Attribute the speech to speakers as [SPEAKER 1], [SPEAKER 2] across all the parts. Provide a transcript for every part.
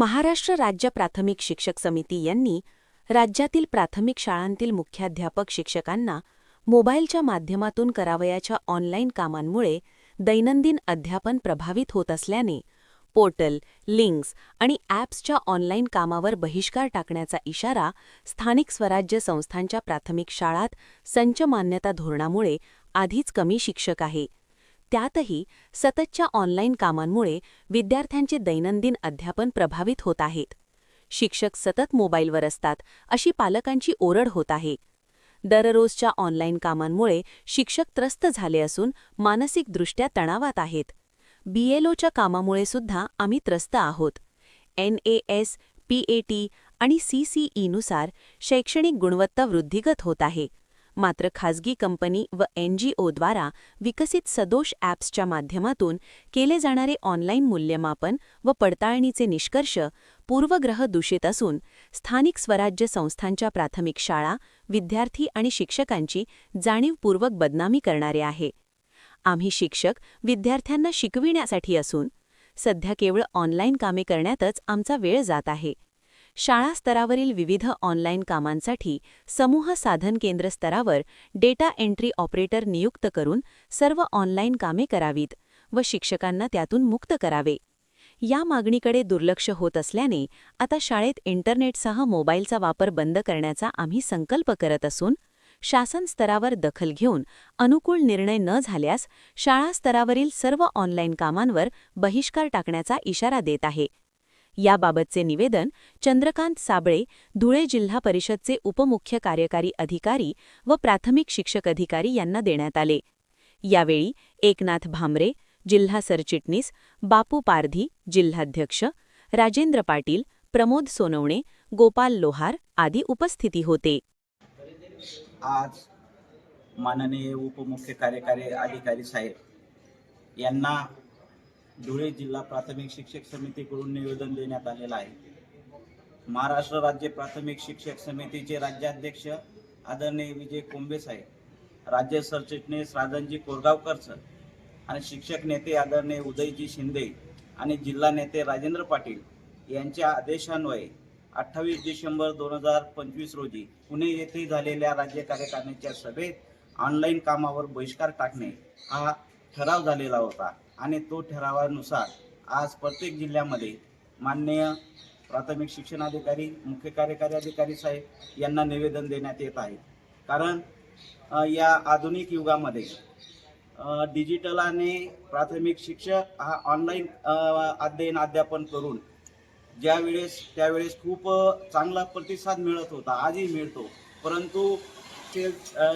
[SPEAKER 1] महाराष्ट्र राज्य प्राथमिक शिक्षक समिती यांनी राज्यातील प्राथमिक शाळांतील मुख्याध्यापक शिक्षकांना मोबाईलच्या माध्यमातून करावयाच्या ऑनलाईन कामांमुळे दैनंदिन अध्यापन प्रभावित होत असल्याने पोर्टल लिंक्स आणि ॲप्सच्या ऑनलाईन कामावर बहिष्कार टाकण्याचा इशारा स्थानिक स्वराज्य संस्थांच्या प्राथमिक शाळात संच मान्यता धोरणामुळे आधीच कमी शिक्षक आहे. त्यातही सततच्या ऑनलाईन कामांमुळे विद्यार्थ्यांचे दैनंदिन अध्यापन प्रभावित होत आहेत. शिक्षक सतत मोबाईलवर असतात अशी पालकांची ओरड होत आहे. दररोजच्या ऑनलाईन कामांमुळे शिक्षक त्रस्त झाले असून मानसिकदृष्ट्या तणावात आहेत. बीएलओच्या कामामुळे सुद्धा आम्ही त्रस्त आहोत. N A S P A T आणि सी सी ईनुसार शैक्षणिक गुणवत्ता वृद्धिगत होत आहे. मात्र खाजगी कंपनी व एन जी ओद्वारा विकसित सदोष ॲप्सच्या माध्यमातून केले जाणारे ऑनलाईन मूल्यमापन व पडताळणीचे निष्कर्ष पूर्वग्रह दूषित असून स्थानिक स्वराज्य संस्थांच्या प्राथमिक शाळा विद्यार्थी आणि शिक्षकांची जाणीवपूर्वक बदनामी करणारे आहे. आम्ही शिक्षक विद्यार्थ्यांना शिकविण्यासाठी असून सध्या केवळ ऑनलाईन कामे करण्यातच आमचा वेळ जात आहे. शाळा स्तरावरील विविध ऑनलाईन कामांसाठी समूह साधन केंद्र स्तरावर डेटा एंट्री ऑपरेटर नियुक्त करून सर्व ऑनलाईन कामे करावीत व शिक्षकांना त्यातून मुक्त करावे. या मागणीकडे दुर्लक्ष होत असल्याने आता शाळेत इंटरनेटसह मोबाईलचा वापर बंद करण्याचा आम्ही संकल्प करत असून शासन स्तरावर दखल घेऊन अनुकूल निर्णय न झाल्यास शाळा स्तरावरील सर्व ऑनलाईन कामांवर बहिष्कार टाकण्याचा इशारा देत आहे. याबाबतचे निवेदन चंद्रकांत साबळे धुळे जिल्हा परिषदचे उपमुख्य कार्यकारी अधिकारी व प्राथमिक शिक्षक अधिकारी यांना देण्यात आले. यावेळी एकनाथ भामरे जिल्हा सरचिटणीस बापू पारधी जिल्हाध्यक्ष राजेंद्र पाटील प्रमोद सोनवणे गोपाल लोहार आदी उपस्थिती होते.
[SPEAKER 2] आज माननीय उपमुख्य कार्यकारी अधिकारी साहेब यांना धुळे जिल्हा प्राथमिक शिक्षक समितीकडून निवेदन देण्यात आलेलं आहे. महाराष्ट्र राज्य प्राथमिक शिक्षक समितीचे राज्याध्यक्ष आदरणीय विजय कोंबे साहेब राज्य सरचिटणीस राजनजी कोरगावकर सर आणि शिक्षक नेते आदरणीय उदयजी शिंदे आणि जिल्हा नेते राजेंद्र पाटील यांच्या आदेशान्वये अठ्ठावीस डिसेंबर दोन हजार पंचवीस रोजी पुणे येथे झालेल्या राज्य कार्यकारिणीच्या सभेत ऑनलाईन कामावर बहिष्कार टाकणे हा ठराव झालेला होता. आणि तो ठरावानुसार आज प्रत्येक जिल्ह्यामध्ये माननीय प्राथमिक शिक्षणाधिकारी मुख्य कार्यकारी अधिकारी साहेब यांना निवेदन देण्यात येत आहे. कारण या आधुनिक युगामध्ये डिजिटल आणि प्राथमिक शिक्षक हा ऑनलाईन अध्ययन अध्यापन करून ज्यावेळेस त्यावेळेस खूप चांगला प्रतिसाद मिळत होता आजही मिळतो. परंतु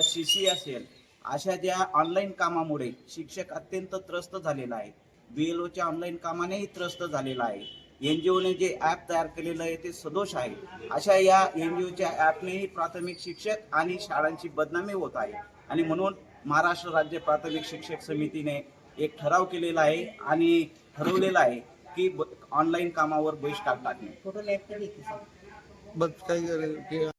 [SPEAKER 2] सी सी असेल अशा ज्या ऑनलाईन कामामुळे शिक्षक अत्यंत त्रस्त झालेला आहे. बी एल ओच्या ऑनलाईन कामानेही त्रस्त झालेला आहे. एन जी ओने जे ॲप तयार केलेलं आहे ते सदोष आहे. अशा या एन जी ओच्या ॲपनेही प्राथमिक शिक्षक आणि शाळांची बदनामी होत आहे. आणि म्हणून महाराष्ट्र राज्य प्राथमिक शिक्षक समितीने एक ठराव केलेला आहे आणि ठरवलेलं आहे की ऑनलाईन कामावर बहिष्कार टाकणे.
[SPEAKER 3] बस काही